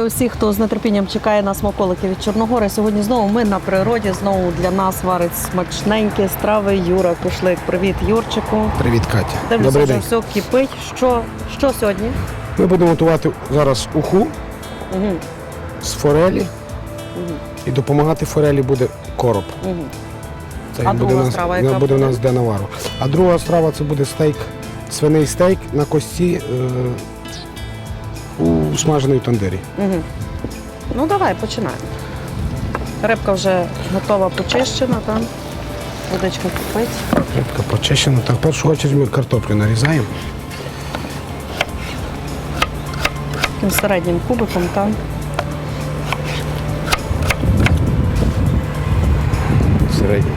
Вітаю усіх, хто з нетерпінням чекає на смаколики від Чорногори. Сьогодні знову ми на природі. Знову для нас варить смачненькі страви. Юра Кушлик. Привіт, Юрчику. Привіт, Катя. Дивлюся, Добрий вже день. все кипить. Що, що сьогодні? Ми будемо готувати зараз уху Угу. з форелі. Угу. І допомагати форелі буде короб. Угу. Це А буде, друга нас, страва яка буде у нас де навару. А друга страва це буде стейк, свиний стейк на кості е, у смаженій тандирі. Угу. Ну давай, починаємо. Рибка вже готова почищена, там. Водичка кипить. Рибка почищена. Так, в першу чергу ми картоплю нарізаємо. Таким середнім кубиком, там. Середню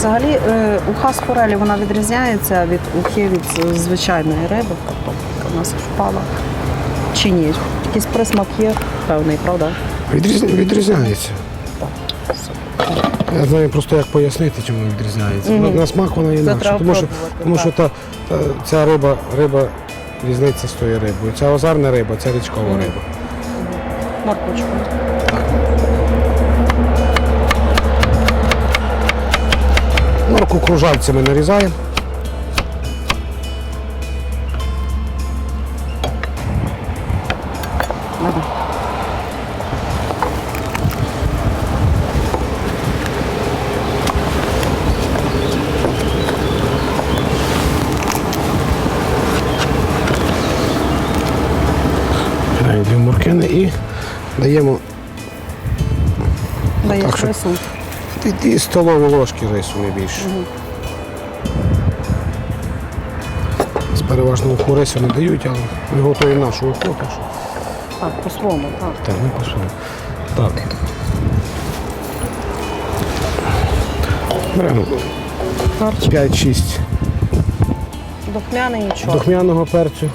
Взагалі, е, уха з форелі вона відрізняється від ухи від звичайної риби, тобто у нас впала. Чи ні? Якийсь присмак є певний, правда? Відрізня- відрізняється. Я знаю просто як пояснити, чому відрізняється. Мгм. На- На смак вона інакше. Тому що, тому що та, та, ця риба, риба різниця з тою рибою. Ця озарна риба, ця річкова Мгм. риба. Морквочку. Морку кружальцями нарізаємо. Дві моркини і даємо Даєш Так що- дві столові ложки рису не більше. З переважного уху рису не дають, але ми готуємо нашу уху. Так, по-своєму, так. так ми посудимо. Так. Беремо 5-6 духмяний і чорний. духмяного перцю,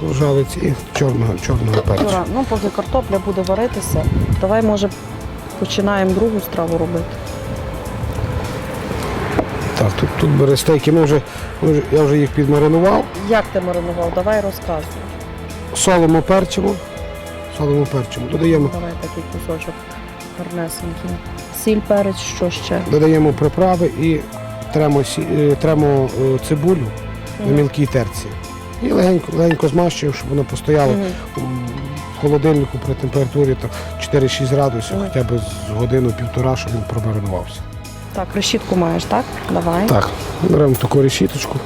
кружалець і чорного, чорного перцю. Юра, ну поки картопля буде варитися, давай, може, починаємо другу страву робити. Так, тут, тут бери стейки. Ми вже, ми вже, я вже їх підмаринував. Як ти маринував? Давай розказуй. Солимо перчимо. Солимо перчимо. Додаємо, Давай такий кусочок гарнесенький. Сіль, перець, що ще? додаємо приправи і тремо, сі- е, тремо е, цибулю на Мгм. мілкій терці. І легенько, легенько змащуємо, щоб воно постояло Мгм. в холодильнику при температурі там, 4-6 градусів, Мгм. хоча б з годину-півтора, щоб він промаринувався. Так, решітку маєш, так? Давай. Так, беремо таку решіточку.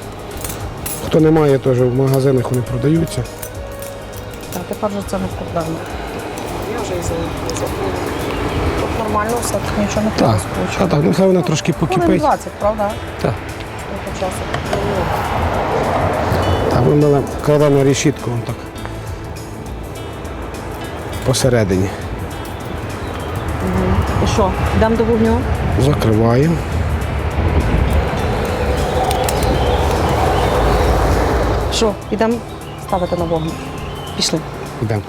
Хто не має, теж в магазинах вони продаються. Так, тепер вже це не проблема. Я вже і забула. Тут нормально все, тут нічого не треба Так, скручувати. а так, нехай вона трошки Хвилин покипить. 20, правда? Так. Трохи часу. Так, ми дали- кладемо решітку вон так. Посередині. І що, йдемо до вогню? Закриваємо. Що, ідемо ставити на вогонь? Пішли. Йдемо.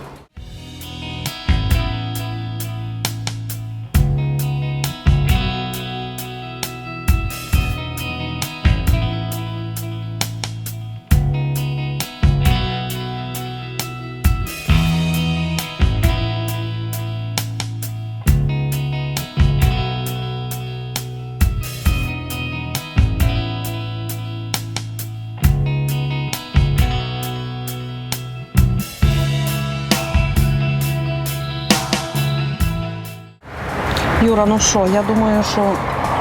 Юра, ну що, я думаю, що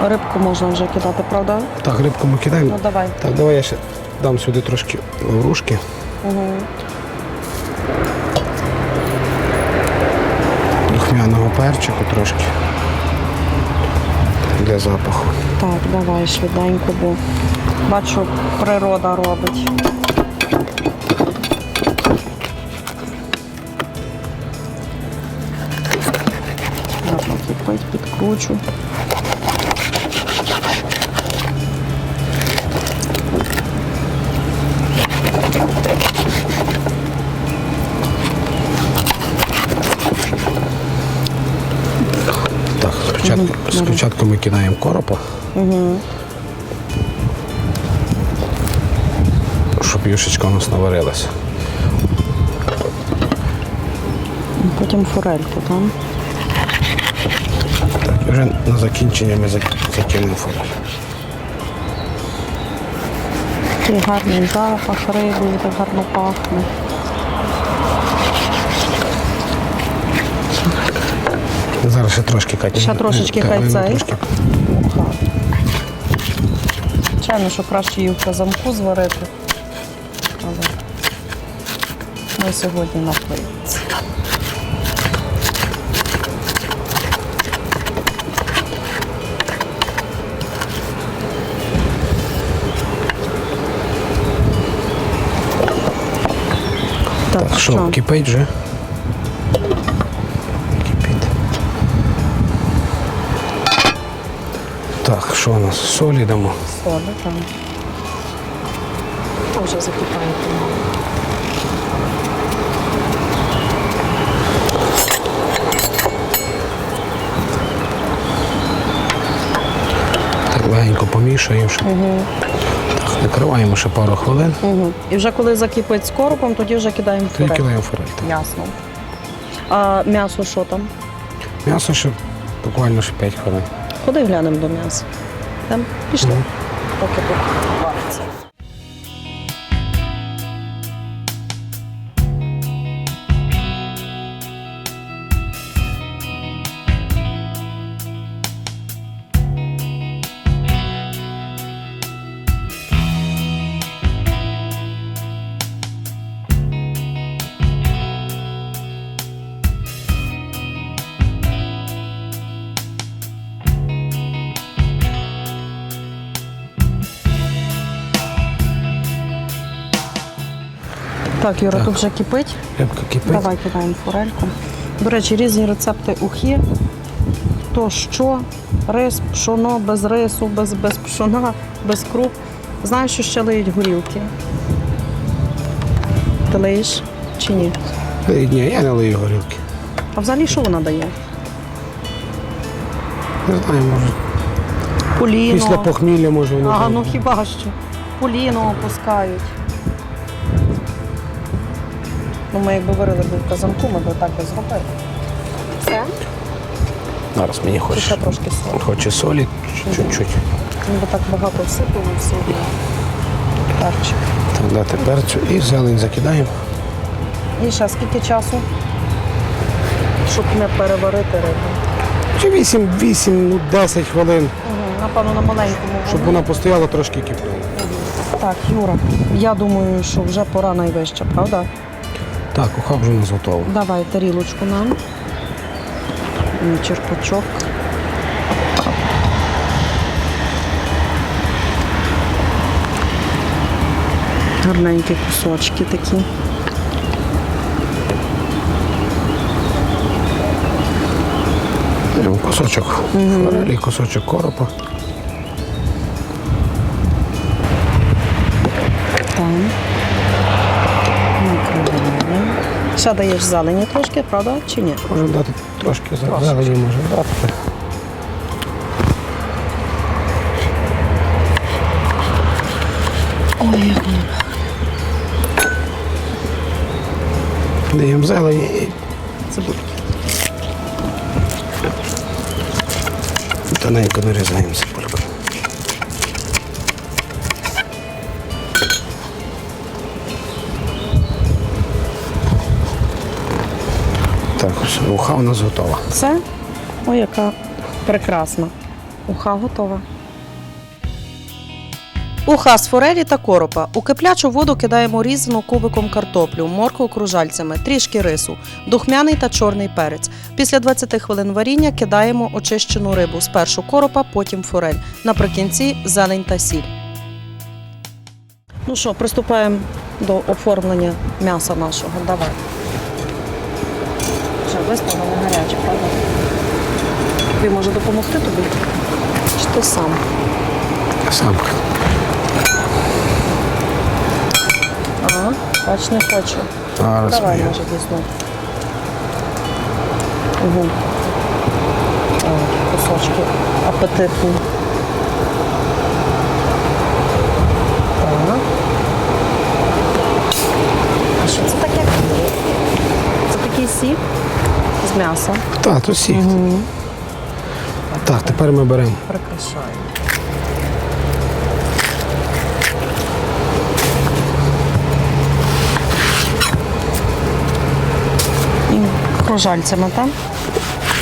рибку можна вже кидати, правда? Так, рибку ми кидаємо. Ну давай. Так, давай я ще дам сюди трошки лаврушки. Угу. Духмяного перчику трошки. Для запаху. Так, давай швиденько, бо бачу, природа робить. Підкручу. Так, Спочатку, спочатку ми кидаємо коропа, Угу. щоб юшечка у нас наварилася. Потім форельку, там. І вже на закінчення ми зак- закинемо форель. Такий гарний запах риби, так гарно пахне. Зараз ще трошки Катя. Ще трошечки хай ну, цей. трошки. Звичайно, що краще її в казанку зварити. Але ми сьогодні на плитці. Так, Так, що, що? кипить вже? Кипить. Так, що у нас? Солі дамо. Сода там. Вже закипає помалу. Так легенько помішуємо. Щоб... Накриваємо ще пару хвилин. Угу. І вже коли закипить з коропом, тоді вже кидаємо Тоді форель. кидаємо форель. так. Ясно. А м'ясо що там? М'ясо ще буквально ще 5 хвилин. Ходи глянемо до м'яса. Там пішли. Поки тут вариться. Так, Юра, Так. тут вже кипить. Рибка кипить. Давай кидаємо форельку. До речі, різні рецепти ухи. То що, рис, пшоно, без рису, без, без пшона, без круп. Знаєш, що ще лиють горілки? Ти лиєш чи ні? Е, Ні, я не лию горілки. А взагалі що вона дає? Не знаю, може. Поліно. Після похмілля може воно. Ага, там- ну хіба що. Поліно опускають. Ну, ми якби варили б в казанку, ми б так і зробили. Все? Зараз мені Чи хоче. ще трошки солі? Хоче солі чуть-чуть. Він би так багато всипав і. Перчик. Так, дати перцю і зелень закидаємо. І ще скільки часу? Щоб не переварити рибу. Чи 8, 8, ну 10 хвилин, Угу, напевно, на маленькому. щоб вогні. вона постояла трошки кипнула. Так, Юра, я думаю, що вже пора найвища, правда? Так, уха вже у нас готова. Давай тарілочку нам. Черпачок. Гарненькі кусочки такі. Кусочок форелі, кусочок коропа. Ще даєш зелені трошки, правда? Чи ні? Можемо дати трошки зелені, можемо дати. Ой, як воно. Даємо зелені і Цибульки. тоненько нарізаємо цибульку. Так, уха у нас готова. Все? Ой, яка прекрасна. Уха готова. Уха з форелі та коропа. У киплячу воду кидаємо різану кубиком картоплю, моркву кружальцями, трішки рису, духмяний та чорний перець. Після 20 хвилин варіння кидаємо очищену рибу. Спершу коропа, потім форель. Наприкінці зелень та сіль. Ну що, приступаємо до оформлення м'яса нашого. Давай. Вже виставлено гаряче, правда? Тобі може допомогти тобі? Чи ти сам? Сам. Ага, бач, не хочу. Зараз Давай, ми може, дійсно. Угу. кусочки апетитні. Так. А що це таке? Це такий сік з м'яса. Так, то сік. Так, тепер ми беремо Прикрашаю. І кружальцями, так?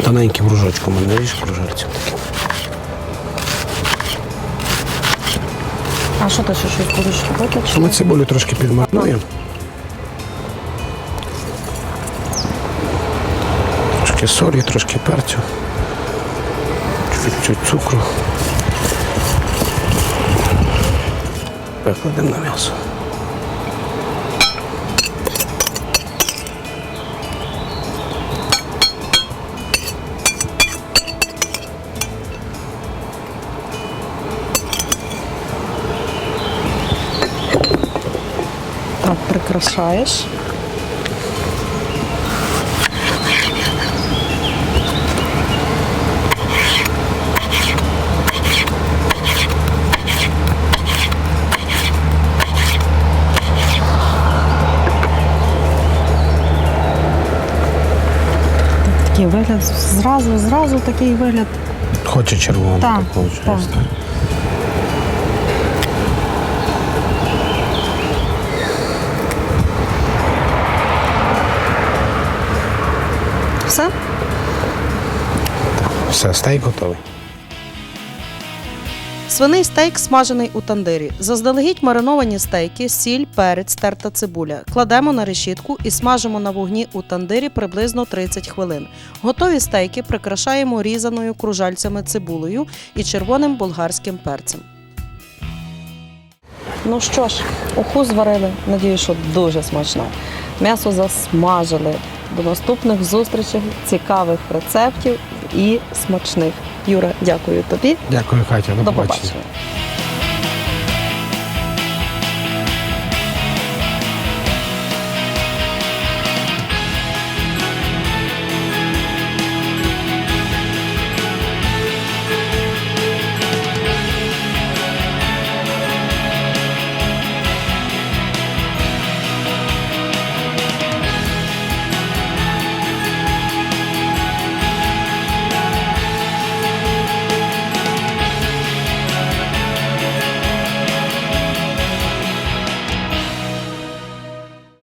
тоненьким кружочком, не ріж кружальцем таким. А що ти ще щось будеш робити? Ми цибулю трошки підмарнуємо. Трошки солі, трошки перцю, чуть-чуть цукру. Викладемо на м'ясо. Так, прикрашаєш. Такий вигляд зразу, зразу такий вигляд. Хоче червоно, Так, так виходить. так. Все? Все, стейк готовий. Свиний стейк смажений у тандирі. Заздалегідь мариновані стейки, сіль, перець, терта цибуля. Кладемо на решітку і смажимо на вогні у тандирі приблизно 30 хвилин. Готові стейки прикрашаємо різаною кружальцями цибулею і червоним болгарським перцем. Ну що ж, уху зварили. Надію, що дуже смачно. М'ясо засмажили. До наступних зустрічей, цікавих рецептів і смачних. Юра, дякую тобі. Дякую, Катя. До, побачення.